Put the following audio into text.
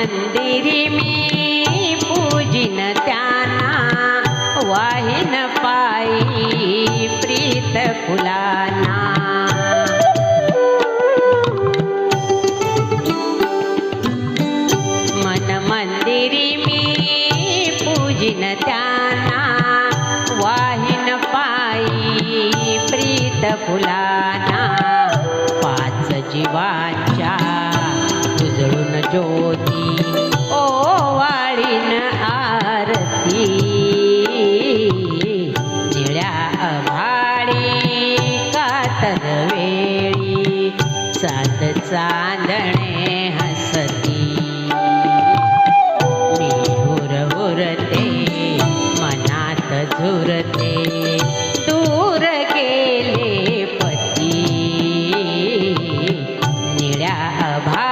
मंदिरी मी पूजिन त्यांना वाहिन पायी प्रीत फुलाना. मन मंदिरी मी पूजिन त्यांना वाहिन पायी प्रीत फुलाना. पाच जीवांच्या ज्योती ओ वाळीन आरती. निळ्या आभाळी कातर वेळी सात चांदणे हसती. मी हुर हुरते मनात झुरते दूर केले पती. निळ्या आभा